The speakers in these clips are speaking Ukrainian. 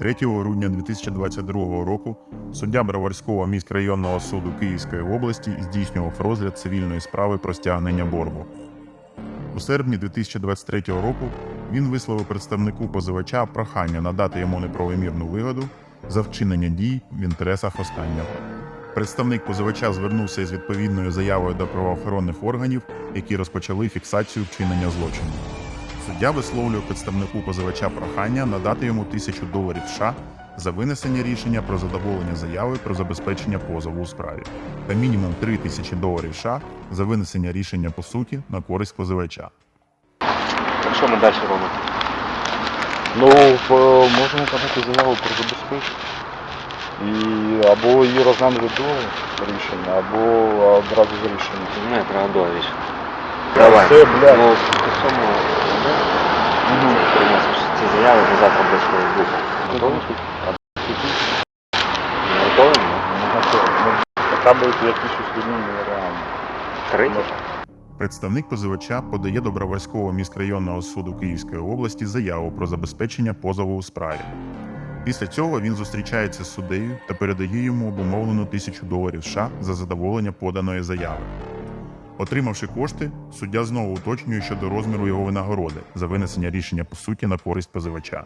3 грудня 2022 року суддя Броварського міськрайонного суду Київської області здійснював розгляд цивільної справи про стягнення боргу. У серпні 2023 року він висловив представнику позивача прохання надати йому неправомірну вигоду за вчинення дій в інтересах останнього. Представник позивача звернувся із відповідною заявою до правоохоронних органів, які розпочали фіксацію вчинення злочину. Суддя висловлює представнику позивача прохання надати йому тисячу доларів США за винесення рішення про задоволення заяви про забезпечення позову у справі та мінімум 3 тисячі доларів США за винесення рішення по суті на користь позивача. Так що ми далі робимо? Ну, можемо подати заяву про забезпечення. І або її розглянути до рішення, або одразу з рішення. Не, треба до рішення. Давай. все, блядь. Ну, стосовно ну, приносиш ці заяви до завтра без бути. Готові? Не готові? Така би якісь усвідомлення нереально. Три? Представник позивача подає до Броварського міськрайонного суду Київської області заяву про забезпечення позову у справі. Після цього він зустрічається з суддею та передає йому обумовлену тисячу доларів США за задоволення поданої заяви. Отримавши кошти, суддя знову уточнює щодо розміру його винагороди за винесення рішення по суті на користь позивача.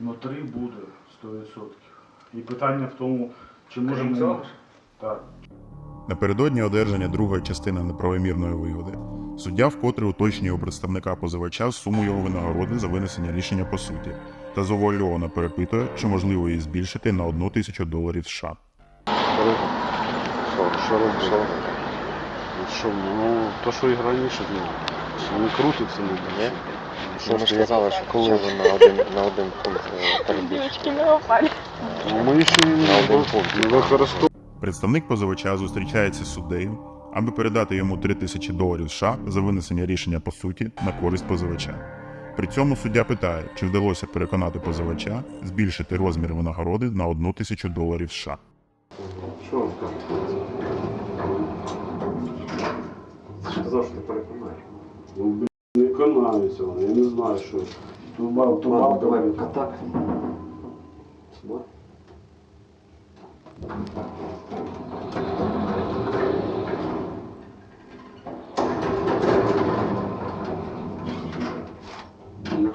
Ну, три буде 100%. І питання в тому, чи можемо. Так. Напередодні одержання другої частини неправомірної вигоди суддя вкотре уточнює у представника позивача суму його винагороди за винесення рішення по суті та завуальовано перепитує, чи можливо її збільшити на одну тисячу доларів США. Що, що робити? Що? Ну, ну, то, що і раніше знову. Не крутиться, не Ні? Що Ну, ми ж ж що коли ви на один, на один пункт е, перебільшите. Ну, Ми ще На один пункт. не використовуємо. Представник позивача зустрічається з суддею, аби передати йому 3 тисячі доларів США за винесення рішення по суті на користь позивача. При цьому суддя питає, чи вдалося переконати позивача збільшити розмір винагороди на одну тисячу доларів США. Що каже? Сказав, що ти переконаєш. Ну, блін, не канаються вони, я не знаю, що. Тумав, тумав, давай. так.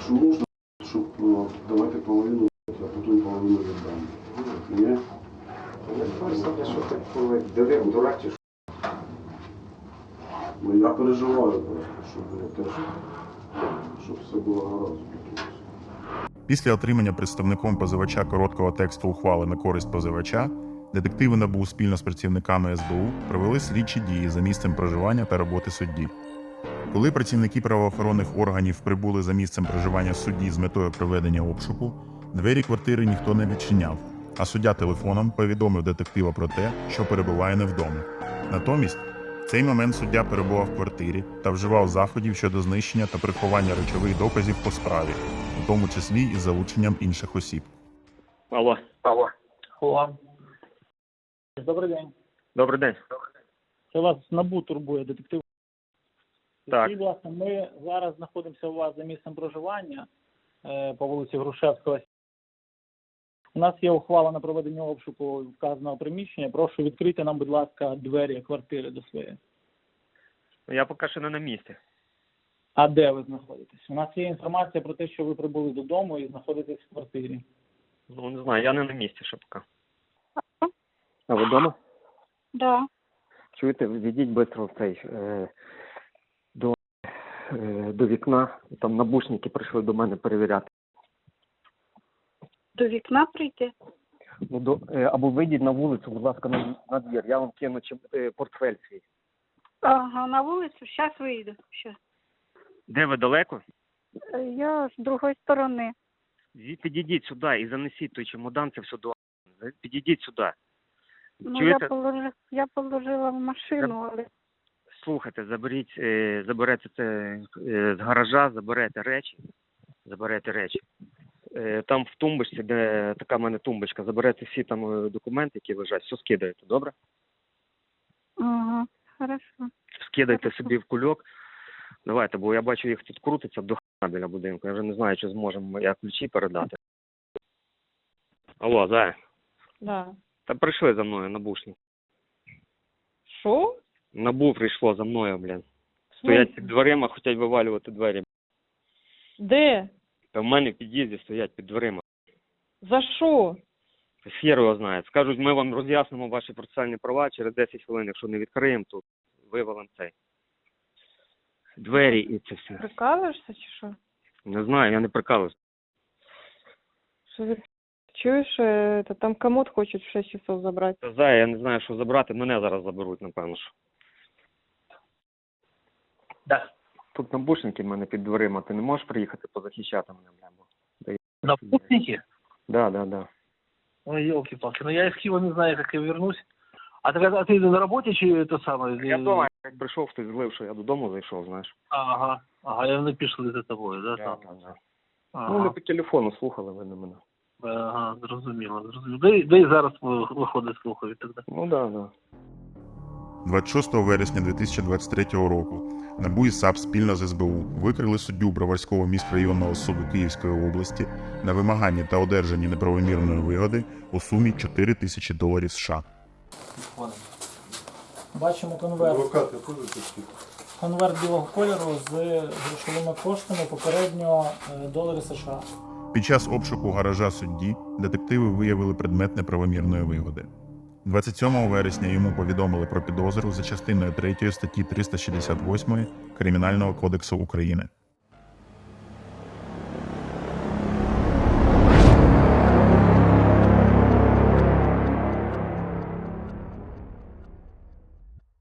Якщо можна, щоб ну, давайте половину, а потім половину віддам. Ні? що ти коли дурак, дурак Ну я переживаю просто, щоб я теж, щоб все було гаразд. Після отримання представником позивача короткого тексту ухвали на користь позивача, детективи НАБУ спільно з працівниками СБУ провели слідчі дії за місцем проживання та роботи судді. Коли працівники правоохоронних органів прибули за місцем проживання судді з метою проведення обшуку, двері квартири ніхто не відчиняв, а суддя телефоном повідомив детектива про те, що перебуває не вдома. Натомість, в цей момент суддя перебував в квартирі та вживав заходів щодо знищення та приховання речових доказів по справі, у тому числі із залученням інших осіб. Алло. Алло. Алло. Добрий день. Добрий день. Це вас НАБУ турбує, детектив. Так. Будь ласка, ми зараз знаходимося у вас за місцем проживання е, по вулиці Грушевського. У нас є ухвала на проведення обшуку вказаного приміщення. Прошу відкрити нам, будь ласка, двері квартири до своєї. Я поки що не на місці. А де ви знаходитесь? У нас є інформація про те, що ви прибули додому і знаходитесь в квартирі. Ну не знаю, я не на місці ще поки. А ви вдома? Да. Чуєте, відійдіть швидко в цей е, до вікна. Там набушники прийшли до мене перевіряти. До вікна прийти? Ну до е, або вийдіть на вулицю, будь ласка, на, на двір. Я вам кину чим, е, портфель свій. Ага, на вулицю. Зараз вийду. Щас. Де ви далеко? Е, Я з другої сторони. Зі- Підійдіть сюди і занесіть той чемодан, це все до Підійдіть сюди. Ну, Чуєте? я, положи, я положила в машину, але Слухайте, заберіть, е, заберете це е, з гаража, заберете речі, заберете речі. Е, там в тумбочці, де така в мене тумбочка, заберете всі там документи, які лежать, все скидаєте, добре? ага. Хорошо. скидайте Хорошо. собі в кульок. Давайте, бо я бачу, їх тут крутиться до хана біля будинку. Я вже не знаю, чи зможемо я ключі передати. Алло, зай. Да. Та прийшли за мною набушні. Що? Набу прийшло за мною, блін. Стоять під дверима, хочуть вивалювати двері. Де? Та в мене в під'їзді стоять під дверима. За що? Фєр його знає. Скажуть, ми вам роз'яснимо ваші процесуальні права через 10 хвилин. Якщо не відкриємо, то вивалимо цей. Двері і це все. Прикалуєшся чи що? Не знаю, я не прикалуюсь. Що ти чуєш, е, та там комод хочуть в 6 часов забрати. Та зая, я не знаю, що забрати. Мене зараз заберуть, напевно. Що. Да. Тут набушники в мене під дверима. Ти не можеш приїхати позахищати мене, бля? бо- Напутники? Да, да, да. Ой, елки-палки. Ну я из Киева не знаю, как я вернусь. А ты, когда- а ты на работе чи это самое? Я вдома, як прийшов, хтось злив, що я додому зайшов, знаєш. Ага. Ага, я напишу за тобою, да? Да, там? да, да. Ага. Ну, вони по телефону слухали ви на мене. Ага, зрозуміло, зрозуміло. Да, і- да і зараз ви- виходить слухові тоді. Ну да, да. 26 вересня 2023 року НАБУ і САП спільно з СБУ викрили суддю Броварського міськрайонного суду Київської області на вимаганні та одержанні неправомірної вигоди у сумі 4 тисячі доларів США. Бачимо конверт. Конверт білого кольору з грошовими коштами попередньо е, долари США. Під час обшуку гаража судді детективи виявили предмет неправомірної вигоди. 27 вересня йому повідомили про підозру за частиною 3 статті 368 Кримінального кодексу України.